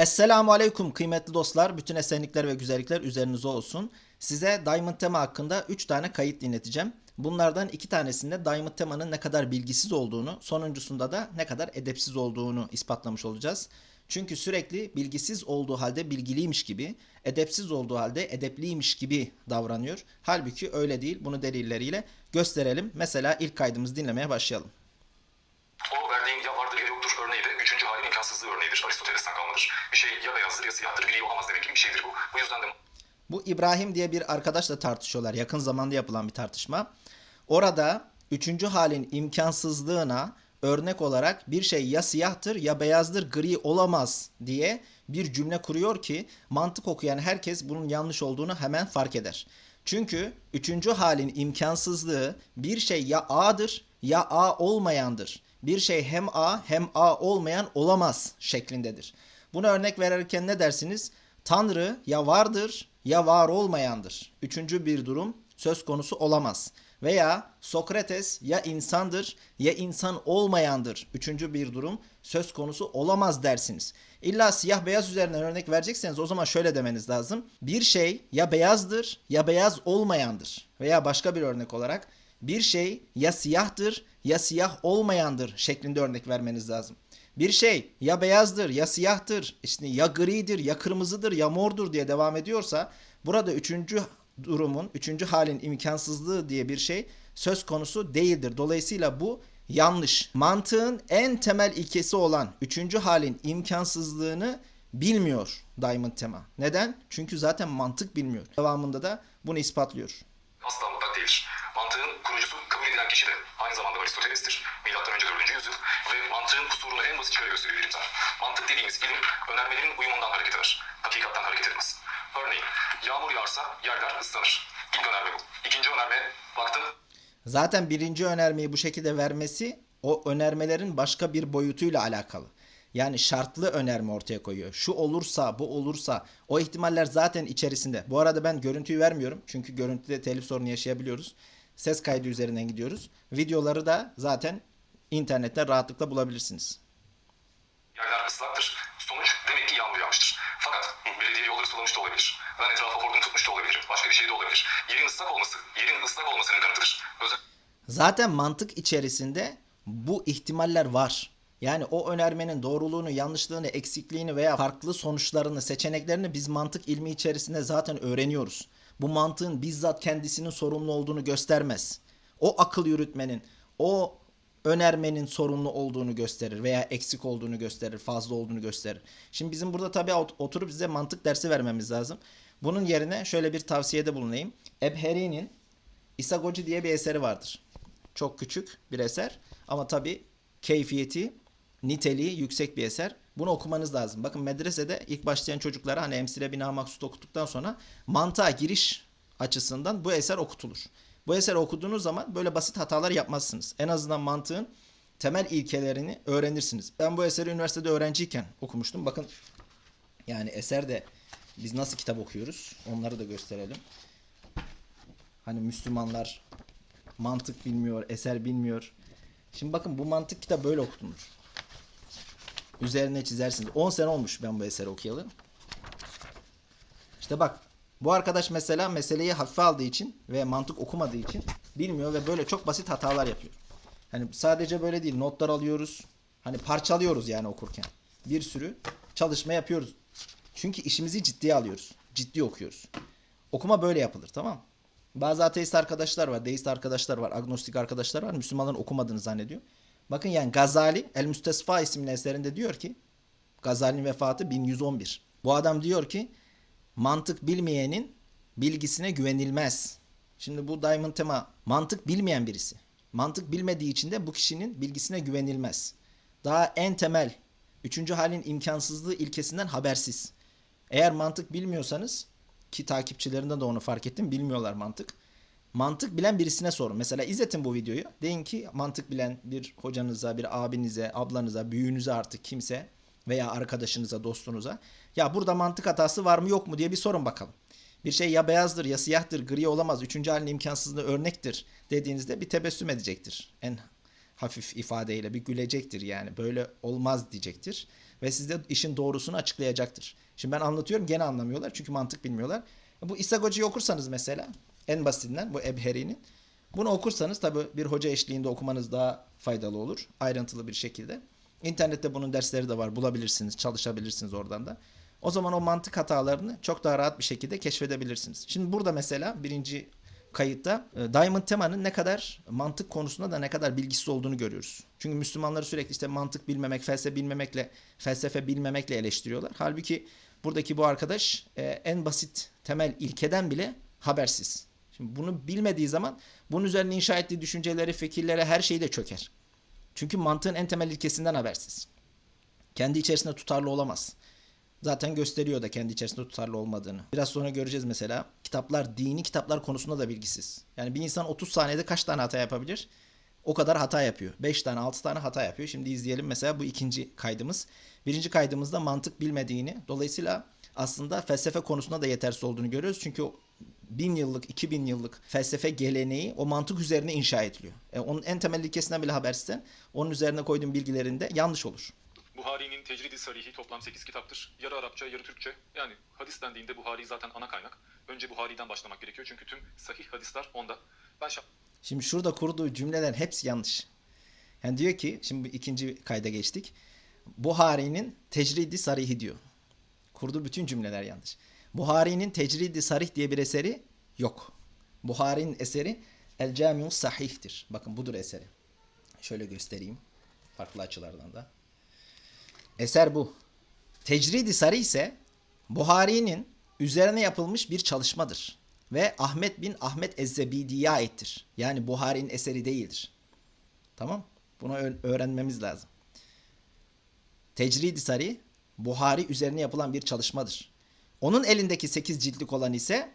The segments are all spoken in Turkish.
Esselamu Aleyküm kıymetli dostlar. Bütün esenlikler ve güzellikler üzerinize olsun. Size Diamond Tema hakkında 3 tane kayıt dinleteceğim. Bunlardan iki tanesinde Diamond Tema'nın ne kadar bilgisiz olduğunu, sonuncusunda da ne kadar edepsiz olduğunu ispatlamış olacağız. Çünkü sürekli bilgisiz olduğu halde bilgiliymiş gibi, edepsiz olduğu halde edepliymiş gibi davranıyor. Halbuki öyle değil. Bunu delilleriyle gösterelim. Mesela ilk kaydımızı dinlemeye başlayalım. O verdiğin ya vardır ya yoktur örneği de üçüncü halin imkansızlığı örneğidir. Kalmadır. Bir şey ya beyazdır ya siyahtır, gri olamaz demek gibi bir şeydir bu. Bu yüzden de Bu İbrahim diye bir arkadaşla tartışıyorlar. Yakın zamanda yapılan bir tartışma. Orada üçüncü halin imkansızlığına örnek olarak bir şey ya siyahtır ya beyazdır gri olamaz diye bir cümle kuruyor ki mantık okuyan herkes bunun yanlış olduğunu hemen fark eder. Çünkü üçüncü halin imkansızlığı bir şey ya A'dır ya A olmayandır. Bir şey hem A hem A olmayan olamaz şeklindedir. Buna örnek verirken ne dersiniz? Tanrı ya vardır ya var olmayandır. Üçüncü bir durum söz konusu olamaz. Veya Sokrates ya insandır ya insan olmayandır. Üçüncü bir durum söz konusu olamaz dersiniz. İlla siyah beyaz üzerinden örnek verecekseniz o zaman şöyle demeniz lazım. Bir şey ya beyazdır ya beyaz olmayandır. Veya başka bir örnek olarak bir şey ya siyahtır ya siyah olmayandır şeklinde örnek vermeniz lazım. Bir şey ya beyazdır ya siyahtır, işte ya gridir ya kırmızıdır ya mordur diye devam ediyorsa burada üçüncü durumun, üçüncü halin imkansızlığı diye bir şey söz konusu değildir. Dolayısıyla bu yanlış. Mantığın en temel ilkesi olan üçüncü halin imkansızlığını bilmiyor Diamond Tema. Neden? Çünkü zaten mantık bilmiyor. Devamında da bunu ispatlıyor. asla mutlak. Mantığın kurucusu kabul edilen kişi de aynı zamanda Aristoteles'tir. Milattan önce 4. yüzyıl ve mantığın kusurunu en basit şöyle gösteriyor bilimsel. Mantık dediğimiz ilim önermelerin uyumundan hareket eder. Hakikatten hareket etmez. Örneğin yağmur yağarsa yerler ıslanır. İlk önerme bu. İkinci önerme baktım Zaten birinci önermeyi bu şekilde vermesi o önermelerin başka bir boyutuyla alakalı. Yani şartlı önerme ortaya koyuyor. Şu olursa, bu olursa o ihtimaller zaten içerisinde. Bu arada ben görüntüyü vermiyorum. Çünkü görüntüde telif sorunu yaşayabiliyoruz. Ses kaydı üzerinden gidiyoruz. Videoları da zaten internetten rahatlıkla bulabilirsiniz. yerler ıslaktır. Sonuç demek ki yağmur yağmıştır. Fakat belediye yolları sulamış da olabilir. Ben etrafa hortum tutmuş da olabilirim. Başka bir şey de olabilir. Yerin ıslak olması, yerin ıslak olmasının kanıtıdır. Özel Zaten mantık içerisinde bu ihtimaller var. Yani o önermenin doğruluğunu, yanlışlığını, eksikliğini veya farklı sonuçlarını, seçeneklerini biz mantık ilmi içerisinde zaten öğreniyoruz. Bu mantığın bizzat kendisinin sorumlu olduğunu göstermez. O akıl yürütmenin, o önermenin sorumlu olduğunu gösterir veya eksik olduğunu gösterir, fazla olduğunu gösterir. Şimdi bizim burada tabii ot- oturup size mantık dersi vermemiz lazım. Bunun yerine şöyle bir tavsiyede bulunayım. Ebheri'nin İsagoci diye bir eseri vardır. Çok küçük bir eser ama tabi keyfiyeti, niteliği yüksek bir eser. Bunu okumanız lazım. Bakın medresede ilk başlayan çocuklara hani emsile bina maksut okuttuktan sonra mantığa giriş açısından bu eser okutulur. Bu eseri okuduğunuz zaman böyle basit hatalar yapmazsınız. En azından mantığın temel ilkelerini öğrenirsiniz. Ben bu eseri üniversitede öğrenciyken okumuştum. Bakın yani eser de biz nasıl kitap okuyoruz onları da gösterelim. Hani Müslümanlar mantık bilmiyor, eser bilmiyor. Şimdi bakın bu mantık kitabı böyle okutulur. Üzerine çizersiniz. 10 sene olmuş ben bu eseri okuyalı. İşte bak bu arkadaş mesela meseleyi hafife aldığı için ve mantık okumadığı için bilmiyor ve böyle çok basit hatalar yapıyor. Hani sadece böyle değil notlar alıyoruz. Hani parçalıyoruz yani okurken. Bir sürü çalışma yapıyoruz. Çünkü işimizi ciddiye alıyoruz. Ciddi okuyoruz. Okuma böyle yapılır tamam mı? Bazı ateist arkadaşlar var, deist arkadaşlar var, agnostik arkadaşlar var. Müslümanların okumadığını zannediyor. Bakın yani Gazali El Müstesfa isimli eserinde diyor ki Gazali'nin vefatı 1111. Bu adam diyor ki mantık bilmeyenin bilgisine güvenilmez. Şimdi bu Diamond Tema mantık bilmeyen birisi. Mantık bilmediği için de bu kişinin bilgisine güvenilmez. Daha en temel üçüncü halin imkansızlığı ilkesinden habersiz. Eğer mantık bilmiyorsanız ki takipçilerinden de onu fark ettim bilmiyorlar mantık. Mantık bilen birisine sorun. Mesela izletin bu videoyu. Deyin ki mantık bilen bir hocanıza, bir abinize, ablanıza, büyüğünüze artık kimse veya arkadaşınıza, dostunuza. Ya burada mantık hatası var mı yok mu diye bir sorun bakalım. Bir şey ya beyazdır ya siyahtır, gri olamaz, üçüncü halin imkansızlığı örnektir dediğinizde bir tebessüm edecektir. En hafif ifadeyle bir gülecektir yani. Böyle olmaz diyecektir. ve size işin doğrusunu açıklayacaktır. Şimdi ben anlatıyorum gene anlamıyorlar çünkü mantık bilmiyorlar. Bu İsagocu'yu okursanız mesela en basitinden bu Ebheri'nin bunu okursanız tabi bir hoca eşliğinde okumanız daha faydalı olur ayrıntılı bir şekilde. İnternette bunun dersleri de var bulabilirsiniz çalışabilirsiniz oradan da. O zaman o mantık hatalarını çok daha rahat bir şekilde keşfedebilirsiniz. Şimdi burada mesela birinci kayıtta e, Diamond Tema'nın ne kadar mantık konusunda da ne kadar bilgisiz olduğunu görüyoruz. Çünkü Müslümanları sürekli işte mantık bilmemek, felsefe bilmemekle, felsefe bilmemekle eleştiriyorlar. Halbuki buradaki bu arkadaş e, en basit temel ilkeden bile habersiz. Şimdi bunu bilmediği zaman bunun üzerine inşa ettiği düşünceleri, fikirleri, her şeyi de çöker. Çünkü mantığın en temel ilkesinden habersiz. Kendi içerisinde tutarlı olamaz. Zaten gösteriyor da kendi içerisinde tutarlı olmadığını. Biraz sonra göreceğiz mesela. Kitaplar, dini kitaplar konusunda da bilgisiz. Yani bir insan 30 saniyede kaç tane hata yapabilir? O kadar hata yapıyor. 5 tane 6 tane hata yapıyor. Şimdi izleyelim mesela bu ikinci kaydımız. Birinci kaydımızda mantık bilmediğini dolayısıyla aslında felsefe konusunda da yetersiz olduğunu görüyoruz. Çünkü bin yıllık, 2000 yıllık felsefe geleneği o mantık üzerine inşa ediliyor. E, onun en temel ilkesinden bile habersizsen onun üzerine koyduğun bilgilerinde yanlış olur. Buhari'nin Tecrid-i Sarihi toplam 8 kitaptır. Yarı Arapça, yarı Türkçe. Yani hadis dendiğinde Buhari zaten ana kaynak. Önce Buhari'den başlamak gerekiyor çünkü tüm sahih hadisler onda. Ben şah- Şimdi şurada kurduğu cümleler hepsi yanlış. Yani diyor ki, şimdi ikinci kayda geçtik. Buhari'nin tecridi sarihi diyor. Kurduğu bütün cümleler yanlış. Buhari'nin tecridi sarih diye bir eseri yok. Buhari'nin eseri El Camiu Sahih'tir. Bakın budur eseri. Şöyle göstereyim. Farklı açılardan da. Eser bu. Tecridi sarih ise Buhari'nin üzerine yapılmış bir çalışmadır. Ve Ahmet bin Ahmet Ezzebidi'ye aittir. Yani Buhari'nin eseri değildir. Tamam? Bunu öğrenmemiz lazım. Tecridi Sari Buhari üzerine yapılan bir çalışmadır. Onun elindeki 8 ciltlik olan ise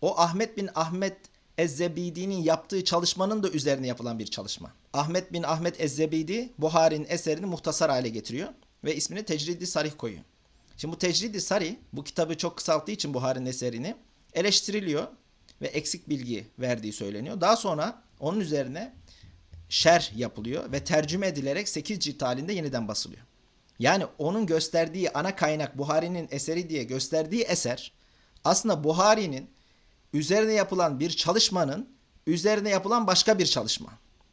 o Ahmet bin Ahmet Ezzebidi'nin yaptığı çalışmanın da üzerine yapılan bir çalışma. Ahmet bin Ahmet Ezzebidi Buhari'nin eserini muhtasar hale getiriyor ve ismini Tecridi Sarih koyuyor. Şimdi bu Tecridi Sari bu kitabı çok kısalttığı için Buhari'nin eserini eleştiriliyor ve eksik bilgi verdiği söyleniyor. Daha sonra onun üzerine şer yapılıyor ve tercüme edilerek 8 cilt halinde yeniden basılıyor. Yani onun gösterdiği ana kaynak Buhari'nin eseri diye gösterdiği eser aslında Buhari'nin üzerine yapılan bir çalışmanın üzerine yapılan başka bir çalışma.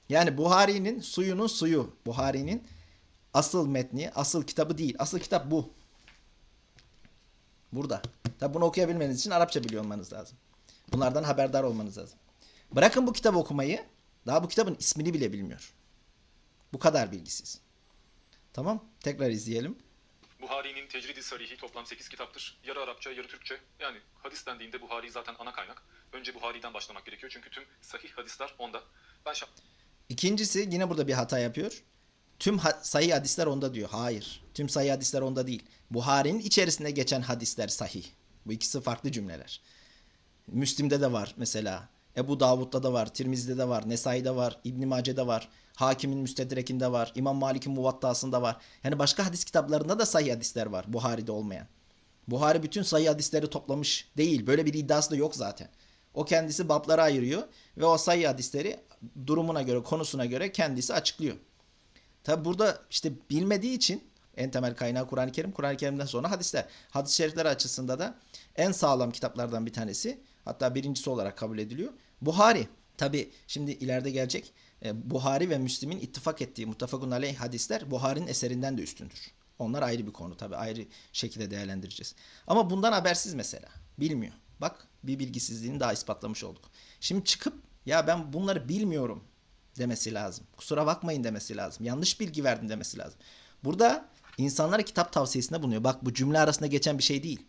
Yani Buhari'nin suyunun suyu. Buhari'nin asıl metni, asıl kitabı değil. Asıl kitap bu. Burada. Tabi bunu okuyabilmeniz için Arapça biliyor olmanız lazım. Bunlardan haberdar olmanız lazım. Bırakın bu kitabı okumayı. Daha bu kitabın ismini bile bilmiyor. Bu kadar bilgisiz. Tamam. Tekrar izleyelim. Buhari'nin Tecrid-i Sarihi toplam 8 kitaptır. Yarı Arapça, yarı Türkçe. Yani hadis dendiğinde Buhari zaten ana kaynak. Önce Buhari'den başlamak gerekiyor çünkü tüm sahih hadisler onda. Ben şah- İkincisi yine burada bir hata yapıyor. Tüm ha- sayı hadisler onda diyor. Hayır. Tüm sayı hadisler onda değil. Buhari'nin içerisinde geçen hadisler sahih. Bu ikisi farklı cümleler. Müslim'de de var mesela. Ebu Davud'da da var, Tirmizi'de de var, Nesai'de var, İbn Mace'de var, Hakim'in Müstedrek'inde var, İmam Malik'in Muvattası'nda var. Yani başka hadis kitaplarında da sahih hadisler var Buhari'de olmayan. Buhari bütün sayı hadisleri toplamış değil. Böyle bir iddiası da yok zaten. O kendisi bablara ayırıyor ve o sayı hadisleri durumuna göre, konusuna göre kendisi açıklıyor. Tabi burada işte bilmediği için en temel kaynağı Kur'an-ı Kerim. Kur'an-ı Kerim'den sonra hadisler. Hadis-i şerifler açısında da en sağlam kitaplardan bir tanesi. Hatta birincisi olarak kabul ediliyor. Buhari. Tabi şimdi ileride gelecek. e, Buhari ve Müslim'in ittifak ettiği muttafakun aleyh hadisler Buhari'nin eserinden de üstündür. Onlar ayrı bir konu tabi ayrı şekilde değerlendireceğiz. Ama bundan habersiz mesela. Bilmiyor. Bak bir bilgisizliğini daha ispatlamış olduk. Şimdi çıkıp ya ben bunları bilmiyorum demesi lazım. Kusura bakmayın demesi lazım. Yanlış bilgi verdim demesi lazım. Burada insanlara kitap tavsiyesinde bulunuyor. Bak bu cümle arasında geçen bir şey değil.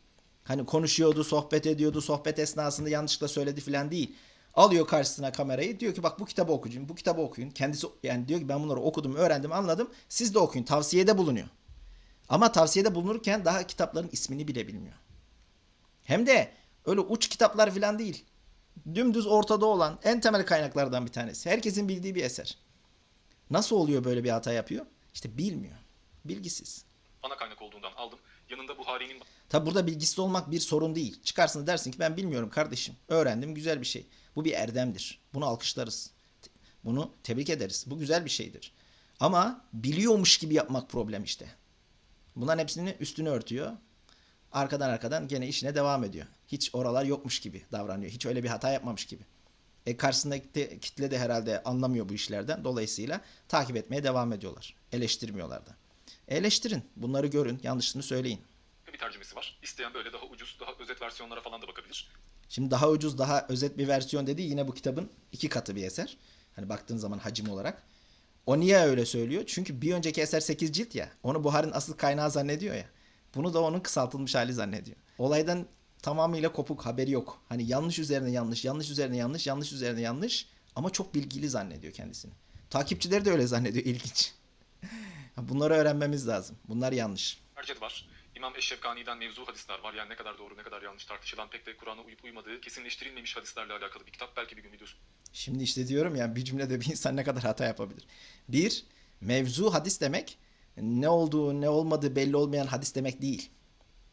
Hani konuşuyordu, sohbet ediyordu, sohbet esnasında yanlışlıkla söyledi filan değil. Alıyor karşısına kamerayı diyor ki bak bu kitabı okuyun, bu kitabı okuyun. Kendisi yani diyor ki ben bunları okudum, öğrendim, anladım. Siz de okuyun. Tavsiyede bulunuyor. Ama tavsiyede bulunurken daha kitapların ismini bile bilmiyor. Hem de öyle uç kitaplar filan değil. Dümdüz ortada olan en temel kaynaklardan bir tanesi. Herkesin bildiği bir eser. Nasıl oluyor böyle bir hata yapıyor? İşte bilmiyor. Bilgisiz. ana kaynak olduğundan aldım. Yanında Buhari'nin Tabi burada bilgisiz olmak bir sorun değil. Çıkarsın dersin ki ben bilmiyorum kardeşim. Öğrendim güzel bir şey. Bu bir erdemdir. Bunu alkışlarız. Bunu tebrik ederiz. Bu güzel bir şeydir. Ama biliyormuş gibi yapmak problem işte. Bunların hepsini üstünü örtüyor. Arkadan arkadan gene işine devam ediyor. Hiç oralar yokmuş gibi davranıyor. Hiç öyle bir hata yapmamış gibi. E karşısındaki kitle de herhalde anlamıyor bu işlerden. Dolayısıyla takip etmeye devam ediyorlar. Eleştirmiyorlar da. Eleştirin. Bunları görün. Yanlışını söyleyin. bir tercümesi var. İsteyen böyle daha ucuz, daha özet versiyonlara falan da bakabilir. Şimdi daha ucuz, daha özet bir versiyon dediği yine bu kitabın iki katı bir eser. Hani baktığın zaman hacim olarak. O niye öyle söylüyor? Çünkü bir önceki eser 8 cilt ya. Onu Buhar'ın asıl kaynağı zannediyor ya. Bunu da onun kısaltılmış hali zannediyor. Olaydan tamamıyla kopuk, haberi yok. Hani yanlış üzerine yanlış, yanlış üzerine yanlış, yanlış üzerine yanlış ama çok bilgili zannediyor kendisini. Takipçileri de öyle zannediyor. İlginç. Bunları öğrenmemiz lazım. Bunlar yanlış. Erced var. İmam Eşşefkani'den mevzu hadisler var. Yani ne kadar doğru ne kadar yanlış tartışılan pek de Kur'an'a uyup uymadığı kesinleştirilmemiş hadislerle alakalı bir kitap. Belki bir gün videosu Şimdi işte diyorum ya bir cümlede bir insan ne kadar hata yapabilir. Bir, mevzu hadis demek ne olduğu ne olmadığı belli olmayan hadis demek değil.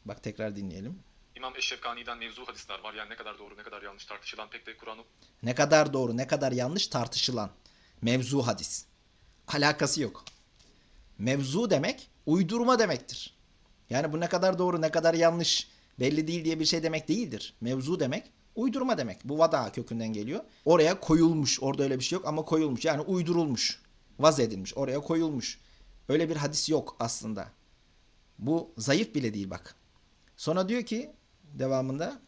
Bak tekrar dinleyelim. İmam Eşşefkani'den mevzu hadisler var. Yani ne kadar doğru ne kadar yanlış tartışılan pek de Kur'an'a Ne kadar doğru ne kadar yanlış tartışılan mevzu hadis. Alakası yok. Mevzu demek uydurma demektir. Yani bu ne kadar doğru ne kadar yanlış belli değil diye bir şey demek değildir. Mevzu demek uydurma demek. Bu vada kökünden geliyor. Oraya koyulmuş. Orada öyle bir şey yok ama koyulmuş. Yani uydurulmuş. Vaz edilmiş. Oraya koyulmuş. Öyle bir hadis yok aslında. Bu zayıf bile değil bak. Sonra diyor ki devamında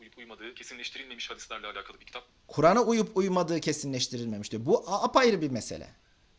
uyup uymadığı kesinleştirilmemiş hadislerle alakalı bir kitap. Kur'an'a uyup uymadığı kesinleştirilmemiş diyor. Bu apayrı bir mesele.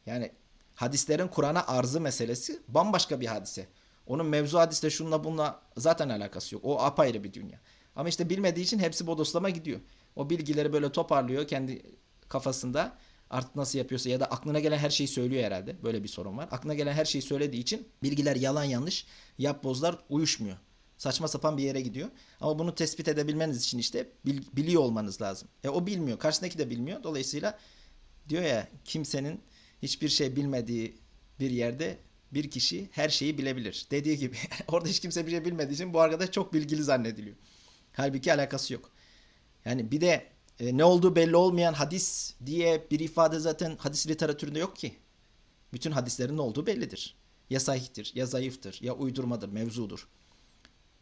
Yani hadislerin Kur'an'a arzı meselesi bambaşka bir hadise. Onun mevzu hadisle şunla bununla zaten alakası yok. O apayrı bir dünya. Ama işte bilmediği için hepsi bodoslama gidiyor. O bilgileri böyle toparlıyor kendi kafasında. Artık nasıl yapıyorsa ya da aklına gelen her şeyi söylüyor herhalde. Böyle bir sorun var. Aklına gelen her şeyi söylediği için bilgiler yalan yanlış, yap bozlar uyuşmuyor. Saçma sapan bir yere gidiyor. Ama bunu tespit edebilmeniz için işte bil- biliyor olmanız lazım. E o bilmiyor. Karşısındaki de bilmiyor. Dolayısıyla diyor ya kimsenin hiçbir şey bilmediği bir yerde bir kişi her şeyi bilebilir. Dediği gibi orada hiç kimse bir şey bilmediği için bu arkadaş çok bilgili zannediliyor. Halbuki alakası yok. Yani bir de e, ne olduğu belli olmayan hadis diye bir ifade zaten hadis literatüründe yok ki. Bütün hadislerin ne olduğu bellidir. Ya sahihtir, ya zayıftır, ya uydurmadır, mevzudur.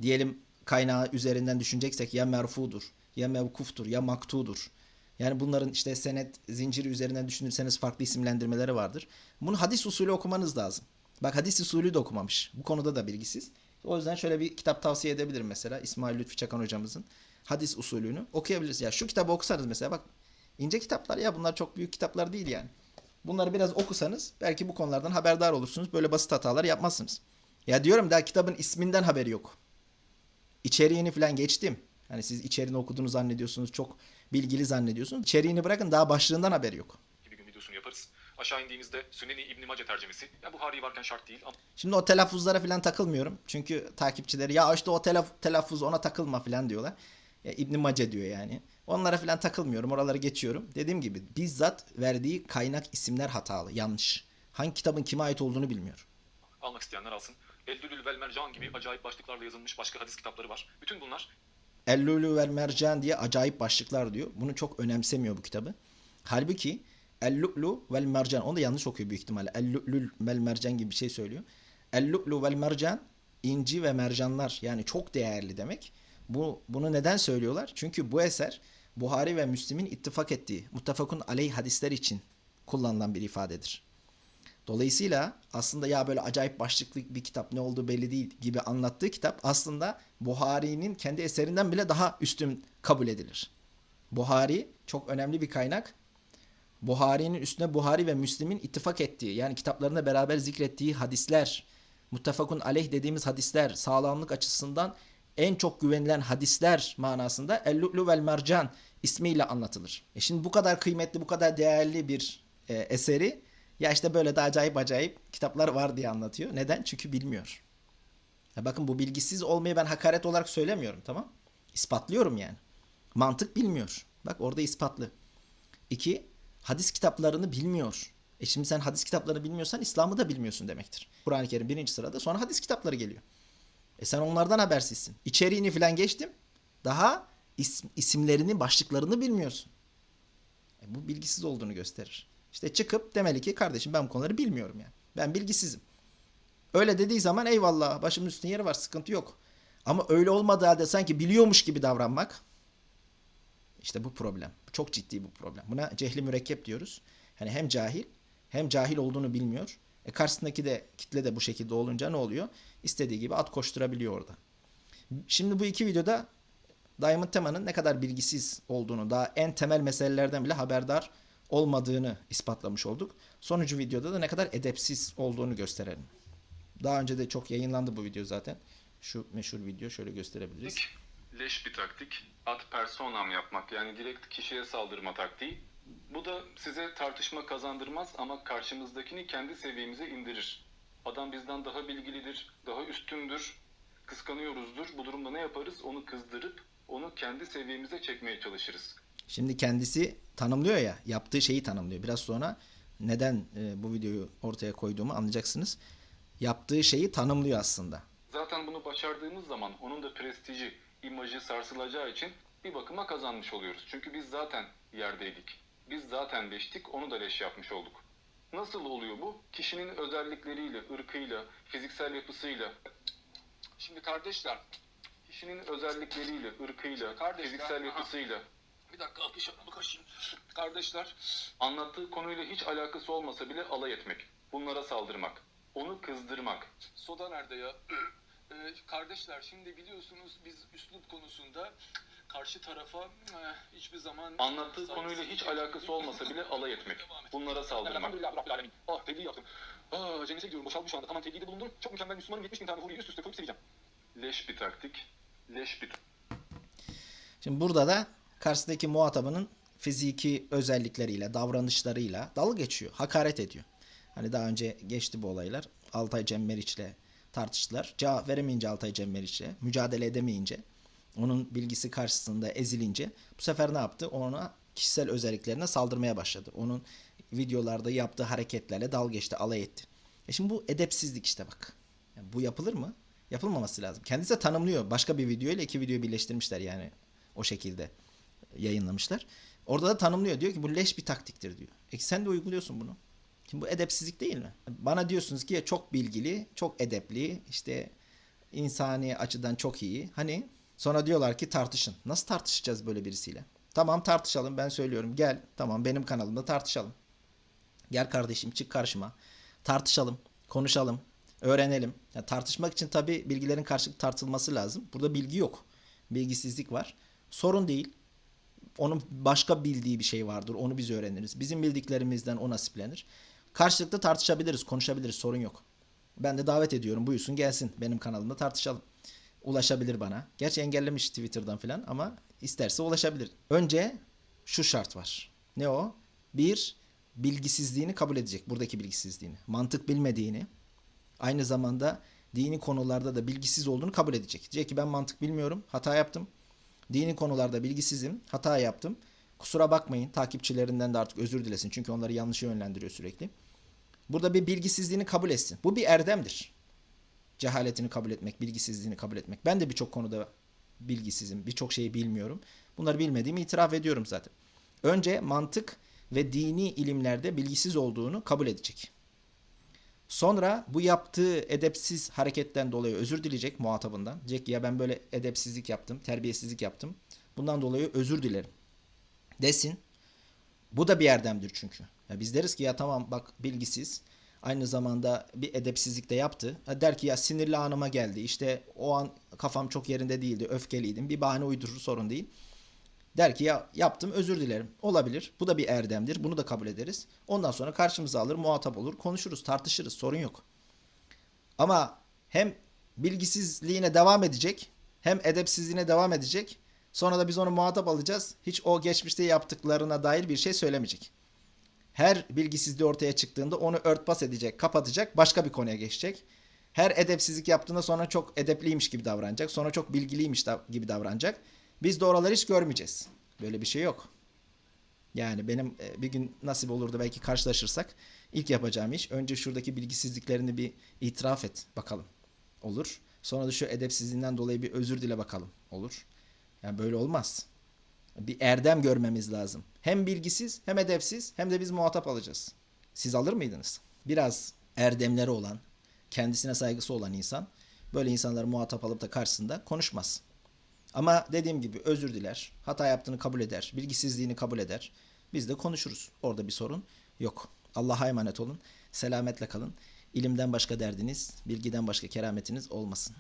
Diyelim kaynağı üzerinden düşüneceksek ya merfudur, ya mevkuftur, ya maktudur. Yani bunların işte senet zinciri üzerinden düşünürseniz farklı isimlendirmeleri vardır. Bunu hadis usulü okumanız lazım. Bak hadis usulü de okumamış. Bu konuda da bilgisiz. O yüzden şöyle bir kitap tavsiye edebilirim mesela. İsmail Lütfi Çakan hocamızın hadis usulünü okuyabilirsiniz. Ya şu kitabı okusanız mesela bak ince kitaplar ya bunlar çok büyük kitaplar değil yani. Bunları biraz okusanız belki bu konulardan haberdar olursunuz. Böyle basit hatalar yapmazsınız. Ya diyorum daha kitabın isminden haberi yok. İçeriğini falan geçtim. Hani siz içeriğini okuduğunu zannediyorsunuz. Çok bilgili zannediyorsunuz. İçeriğini bırakın daha başlığından haberi yok. Bir gün videosunu yaparız. Aşağı indiğimizde Süneni İbn Mace tercümesi. Ya Buhari varken şart değil ama Şimdi o telaffuzlara falan takılmıyorum. Çünkü takipçileri ya işte o telaf- telaffuz ona takılma falan diyorlar. Ya İbn Mace diyor yani. Onlara falan takılmıyorum. Oraları geçiyorum. Dediğim gibi bizzat verdiği kaynak isimler hatalı, yanlış. Hangi kitabın kime ait olduğunu bilmiyor. almak isteyenler alsın. Eldülül vel Mercan gibi acayip başlıklarla yazılmış başka hadis kitapları var. Bütün bunlar Ellülü vel mercan diye acayip başlıklar diyor. Bunu çok önemsemiyor bu kitabı. Halbuki Ellülü vel mercan onu da yanlış okuyor büyük ihtimalle. Ellülü vel mercan gibi bir şey söylüyor. Ellülü vel mercan inci ve mercanlar yani çok değerli demek. Bu bunu neden söylüyorlar? Çünkü bu eser Buhari ve Müslim'in ittifak ettiği muttafakun aleyh hadisler için kullanılan bir ifadedir. Dolayısıyla aslında ya böyle acayip başlıklı bir kitap ne olduğu belli değil gibi anlattığı kitap aslında Buhari'nin kendi eserinden bile daha üstün kabul edilir. Buhari çok önemli bir kaynak. Buhari'nin üstüne Buhari ve Müslim'in ittifak ettiği yani kitaplarında beraber zikrettiği hadisler, muttafakun aleyh dediğimiz hadisler sağlamlık açısından en çok güvenilen hadisler manasında El-Lu'lu vel Mercan ismiyle anlatılır. E şimdi bu kadar kıymetli, bu kadar değerli bir e, eseri ya işte böyle de acayip acayip kitaplar var diye anlatıyor. Neden? Çünkü bilmiyor. Ya bakın bu bilgisiz olmayı ben hakaret olarak söylemiyorum tamam? İspatlıyorum yani. Mantık bilmiyor. Bak orada ispatlı. İki, hadis kitaplarını bilmiyor. E şimdi sen hadis kitaplarını bilmiyorsan İslam'ı da bilmiyorsun demektir. Kur'an-ı Kerim birinci sırada sonra hadis kitapları geliyor. E sen onlardan habersizsin. İçeriğini falan geçtim. Daha is- isimlerini, başlıklarını bilmiyorsun. E bu bilgisiz olduğunu gösterir. İşte çıkıp demeli ki kardeşim ben bu konuları bilmiyorum yani. Ben bilgisizim. Öyle dediği zaman eyvallah başımın üstünde yeri var sıkıntı yok. Ama öyle olmadığı halde sanki biliyormuş gibi davranmak işte bu problem. Çok ciddi bu problem. Buna cehli mürekkep diyoruz. Hani hem cahil hem cahil olduğunu bilmiyor. E karşısındaki de kitle de bu şekilde olunca ne oluyor? İstediği gibi at koşturabiliyor orada. Şimdi bu iki videoda Diamond Tema'nın ne kadar bilgisiz olduğunu, daha en temel meselelerden bile haberdar olmadığını ispatlamış olduk. Sonuncu videoda da ne kadar edepsiz olduğunu gösterelim. Daha önce de çok yayınlandı bu video zaten. Şu meşhur video şöyle gösterebiliriz. Leş bir taktik. Ad personam yapmak yani direkt kişiye saldırma taktiği. Bu da size tartışma kazandırmaz ama karşımızdakini kendi seviyemize indirir. Adam bizden daha bilgilidir, daha üstündür, kıskanıyoruzdur. Bu durumda ne yaparız? Onu kızdırıp onu kendi seviyemize çekmeye çalışırız. Şimdi kendisi tanımlıyor ya, yaptığı şeyi tanımlıyor. Biraz sonra neden e, bu videoyu ortaya koyduğumu anlayacaksınız. Yaptığı şeyi tanımlıyor aslında. Zaten bunu başardığımız zaman onun da prestiji, imajı sarsılacağı için bir bakıma kazanmış oluyoruz. Çünkü biz zaten yerdeydik. Biz zaten leştik, onu da leş yapmış olduk. Nasıl oluyor bu? Kişinin özellikleriyle, ırkıyla, fiziksel yapısıyla. Şimdi kardeşler, kişinin özellikleriyle, ırkıyla, Kardeşler, fiziksel aha. yapısıyla. Bir dakika alkış yapmamı kaşıyım. Kardeşler, Anlattığı konuyla hiç alakası olmasa bile alay etmek. Bunlara saldırmak. Onu kızdırmak. soda nerede ya? Ee, kardeşler şimdi biliyorsunuz biz üslup konusunda karşı tarafa e, hiçbir zaman... Anlattığı konuyla hiç alakası olmasa bile alay etmek. Bunlara saldırmak. Elhamdülillah Rabbil Alemin. Ah tebliğ yaptım. Aa cennete gidiyorum boşaldım şu anda. Tamam tebliğde bulundum. Çok mükemmel Müslümanım 70 bin tane huriyi üst üste koyup seveceğim. Leş bir taktik. Leş bir Şimdi burada da karşısındaki muhatabının fiziki özellikleriyle, davranışlarıyla dalga geçiyor, hakaret ediyor. Hani daha önce geçti bu olaylar. Altay Cem Meriç'le tartıştılar. Cevap veremeyince Altay Cem Meriç'le, mücadele edemeyince, onun bilgisi karşısında ezilince bu sefer ne yaptı? Ona kişisel özelliklerine saldırmaya başladı. Onun videolarda yaptığı hareketlerle dalga geçti, alay etti. E şimdi bu edepsizlik işte bak. Yani bu yapılır mı? Yapılmaması lazım. Kendisi de tanımlıyor. Başka bir video ile iki videoyu birleştirmişler yani o şekilde yayınlamışlar. Orada da tanımlıyor. Diyor ki bu leş bir taktiktir diyor. E sen de uyguluyorsun bunu. Şimdi bu edepsizlik değil mi? Bana diyorsunuz ki ya çok bilgili, çok edepli, işte insani açıdan çok iyi. Hani sonra diyorlar ki tartışın. Nasıl tartışacağız böyle birisiyle? Tamam tartışalım ben söylüyorum. Gel tamam benim kanalımda tartışalım. Gel kardeşim çık karşıma. Tartışalım, konuşalım, öğrenelim. Ya tartışmak için tabii bilgilerin karşılıklı tartılması lazım. Burada bilgi yok. Bilgisizlik var. Sorun değil. Onun başka bildiği bir şey vardır. Onu biz öğreniriz. Bizim bildiklerimizden o nasiplenir. Karşılıklı tartışabiliriz, konuşabiliriz. Sorun yok. Ben de davet ediyorum. Buyursun gelsin. Benim kanalımda tartışalım. Ulaşabilir bana. Gerçi engellemiş Twitter'dan falan ama isterse ulaşabilir. Önce şu şart var. Ne o? Bir, bilgisizliğini kabul edecek. Buradaki bilgisizliğini. Mantık bilmediğini. Aynı zamanda dini konularda da bilgisiz olduğunu kabul edecek. Diyecek ki ben mantık bilmiyorum. Hata yaptım. Dini konularda bilgisizim. Hata yaptım. Kusura bakmayın. Takipçilerinden de artık özür dilesin. Çünkü onları yanlış yönlendiriyor sürekli. Burada bir bilgisizliğini kabul etsin. Bu bir erdemdir. Cehaletini kabul etmek, bilgisizliğini kabul etmek. Ben de birçok konuda bilgisizim. Birçok şeyi bilmiyorum. Bunları bilmediğimi itiraf ediyorum zaten. Önce mantık ve dini ilimlerde bilgisiz olduğunu kabul edecek. Sonra bu yaptığı edepsiz hareketten dolayı özür dileyecek muhatabından. Diyecek ki ya ben böyle edepsizlik yaptım, terbiyesizlik yaptım. Bundan dolayı özür dilerim. Desin. Bu da bir erdemdir çünkü. Ya biz deriz ki ya tamam bak bilgisiz. Aynı zamanda bir edepsizlik de yaptı. Ha der ki ya sinirli anıma geldi. İşte o an kafam çok yerinde değildi. Öfkeliydim. Bir bahane uydurur sorun değil. Der ki ya yaptım özür dilerim. Olabilir. Bu da bir erdemdir. Bunu da kabul ederiz. Ondan sonra karşımıza alır, muhatap olur, konuşuruz, tartışırız. Sorun yok. Ama hem bilgisizliğine devam edecek, hem edepsizliğine devam edecek. Sonra da biz onu muhatap alacağız. Hiç o geçmişte yaptıklarına dair bir şey söylemeyecek. Her bilgisizliği ortaya çıktığında onu örtbas edecek, kapatacak, başka bir konuya geçecek. Her edepsizlik yaptığında sonra çok edepliymiş gibi davranacak. Sonra çok bilgiliymiş gibi davranacak. Biz de oraları hiç görmeyeceğiz. Böyle bir şey yok. Yani benim e, bir gün nasip olur da belki karşılaşırsak ilk yapacağım iş önce şuradaki bilgisizliklerini bir itiraf et bakalım. Olur. Sonra da şu edepsizliğinden dolayı bir özür dile bakalım. Olur. Yani böyle olmaz. Bir erdem görmemiz lazım. Hem bilgisiz hem edepsiz hem de biz muhatap alacağız. Siz alır mıydınız? Biraz erdemleri olan, kendisine saygısı olan insan böyle insanları muhatap alıp da karşısında konuşmaz. Ama dediğim gibi özür diler, hata yaptığını kabul eder, bilgisizliğini kabul eder. Biz de konuşuruz. Orada bir sorun yok. Allah'a emanet olun. Selametle kalın. İlimden başka derdiniz, bilgiden başka kerametiniz olmasın.